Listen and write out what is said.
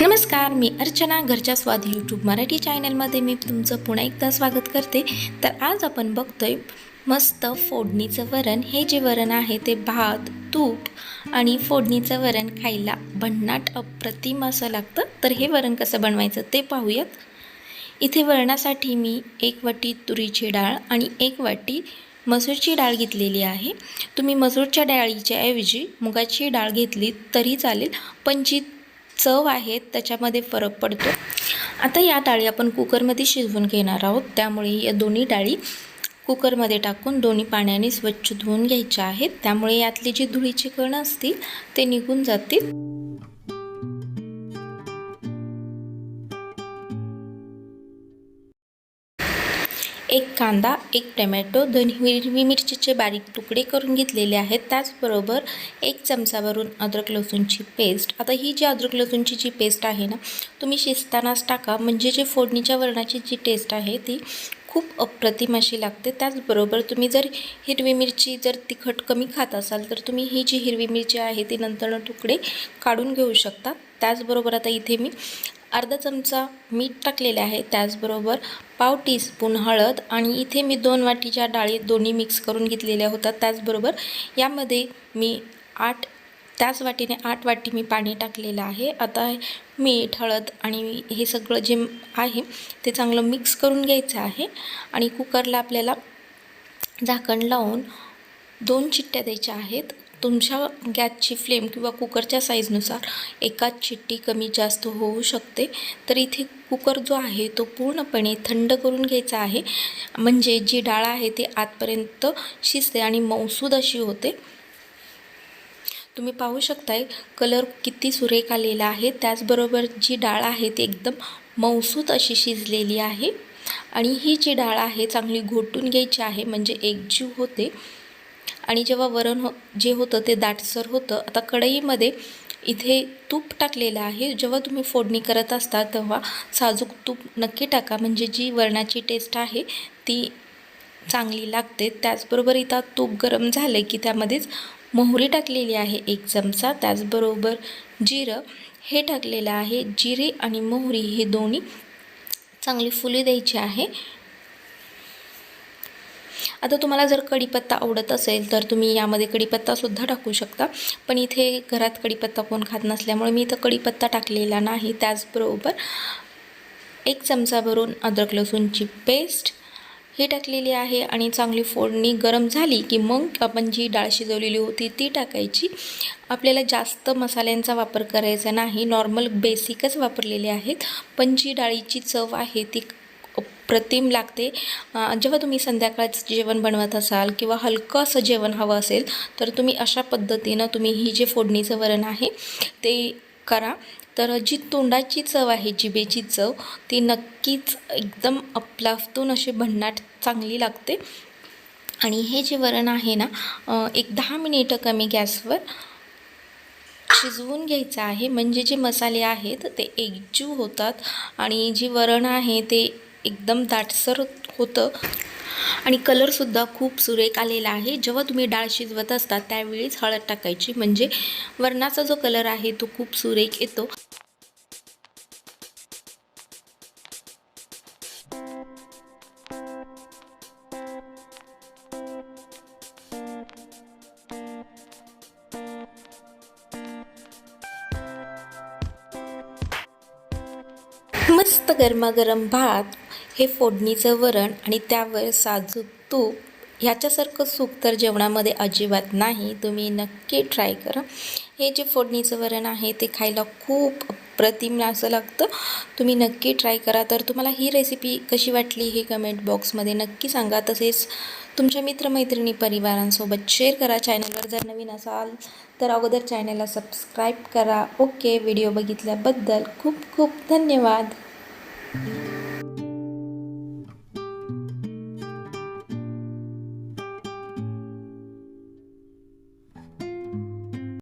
नमस्कार मी अर्चना घरच्या स्वाद यूट्यूब मराठी चॅनलमध्ये मी तुमचं पुन्हा एकदा स्वागत करते. तर आज आपण बघतोय मस्त फोडणीचं वरण. हे जे वरण आहे ते भात तूप आणि फोडणीचं वरण खायला भन्नाट अप्रतिम असं लागतं. तर हे वरण कसं बनवायचं ते पाहूयात. इथे वरणासाठी मी एक वाटी तुरीची डाळ आणि एक वाटी मसूरची डाळ घेतलेली आहे. तुम्ही मसूरच्या डाळीच्या ऐवजी मुगाची डाळ घेतली तरी चालेल पण जी चव आहे त्याच्यामध्ये फरक पडतो. आता या डाळी आपण कुकरमध्ये शिजवून घेणार आहोत. त्यामुळे या दोन्ही डाळी कुकरमध्ये टाकून दोन्ही पाण्याने स्वच्छ धुवून घ्यायच्या आहेत. त्यामुळे यातली जी धुळीची कण असतील ते निघून जातील. एक कांदा एक टमॅटो दोन हिरवी मिरचीचे बारीक तुकडे करून घेतलेले आहेत. त्याचबरोबर एक चमचावरून अद्रक लसूणची पेस्ट. आता ही जी अद्रक लसूणची जी पेस्ट आहे ना तुम्ही शिजतानाच टाका. म्हणजे जे फोडणीच्या वरणाची जी टेस्ट आहे ती खूप अप्रतिम अशी लागते. त्याचबरोबर तुम्ही जर हिरवी मिरची जर तिखट कमी खात असाल तर तुम्ही ही जी हिरवी मिरची आहे ती नंतर तुकडे काढून घेऊ शकता. त्याचबरोबर आता इथे मी अर्धा चमचा मीठ टाकलेले आहे त्याचबरोबर पाव टीस्पून हळद आणि इथे मी दोन वाटीच्या डाळी दोन्ही मिक्स करून घेतलेल्या होत्या त्याचबरोबर यामध्ये मी आठ त्याच वाटीने आठ वाटी मी पाणी टाकलेलं आहे. आता मीठ हळद आणि हे सगळं जे आहे ते चांगलं मिक्स करून घ्यायचं आहे आणि कुकरला आपल्याला झाकण लावून दोन चिट्ट्या द्यायच्या आहेत. तुमच्या गॅसची फ्लेम किंवा कुकरच्या साईजनुसार एकाच चिट्टी कमी जास्त होऊ शकते. तर इथे कुकर जो आहे तो पूर्णपणे थंड करून घ्यायचा आहे. म्हणजे जी डाळ आहे ती आतपर्यंत शिजते आणि मौसूद अशी होते. तुम्ही पाहू शकताय कलर किती सुरेख आलेला आहे. त्याचबरोबर जी डाळ आहे ती एकदम मौसूद अशी शिजलेली आहे. आणि ही जी डाळ आहे चांगली घोटून घ्यायची आहे. म्हणजे एकजीव होते. आणि जेव्हा वरण हो जे होतं ते दाटसर होतं आता कढईमध्ये इथे तूप टाकलेलं आहे. जेव्हा तुम्ही फोडणी करत असता तेव्हा साजूक तूप नक्की टाका. म्हणजे जी वरणाची टेस्ट आहे ती चांगली लागते. त्याचबरोबर इथं तूप गरम झालं की त्यामध्येच मोहरी टाकलेली आहे एक चमचा. त्याचबरोबर जिरं हे टाकलेलं आहे. जिरे आणि मोहरी हे दोन्ही चांगली फुले द्यायची आहे. आता तुम्हाला जर कढीपत्ता आवडत असेल तर तुम्ही यामध्ये कढीपत्तासुद्धा टाकू शकता. पण इथे घरात कढीपत्ता कोण खात नसल्यामुळे मी इथं कढीपत्ता टाकलेला नाही. त्याचबरोबर एक चमचा भरून अद्रक लसूणची पेस्ट ही टाकलेली आहे आणि चांगली फोडणी गरम झाली की मग आपण जी डाळ शिजवलेली होती ती टाकायची. आपल्याला जास्त मसाल्यांचा वापर करायचा नाही. नॉर्मल बेसिकच वापरलेले आहेत. पण जी डाळीची चव आहे ती अप्रतिम लागते. जेव्हा तुम्ही संध्याकाळचं जेवण बनवत असाल किंवा हलकं असं जेवण हवं असेल तर तुम्ही अशा पद्धतीनं तुम्ही ही जे फोडणीचं वरण आहे ते करा. तर जी तोंडाची चव आहे जिभेची चव ती नक्कीच एकदम अप्लाफतून अशी भन्नाट चांगली लागते. आणि हे जे वरण आहे ना एक दहा मिनिटं कमी गॅसवर शिजवून घ्यायचं आहे. म्हणजे जे मसाले आहेत ते एकजीव होतात. आणि जी वरण आहे ते एकदम दाटसर होतं. आणि कलरसुद्धा खूप सुरेख आलेला आहे. जेव्हा तुम्ही डाळ शिजवत असता त्यावेळीच हळद टाकायची. म्हणजे वरणाचा जो कलर आहे तो खूप सुरेख येतो. मस्त गरमागरम भात हे फोडणीचं वरण आणि त्यावर साजूक तूप ह्याच्यासारखं सुख तर जेवणामध्ये अजिबात नाही तुम्ही नक्की ट्राय करा. हे जे फोडणीचं वरण आहे ते खायला खूप अप्रतिम असं लागतं. तुम्ही नक्की ट्राय करा. तर तुम्हाला ही रेसिपी कशी वाटली हे कमेंट बॉक्समध्ये नक्की सांगा. तसेच तुमच्या मित्रमैत्रिणी परिवारांसोबत शेअर करा. चॅनलवर जर नवीन असाल तर अगोदर चॅनलला सबस्क्राईब करा. ओके व्हिडिओ बघितल्याबद्दल खूप खूप धन्यवाद.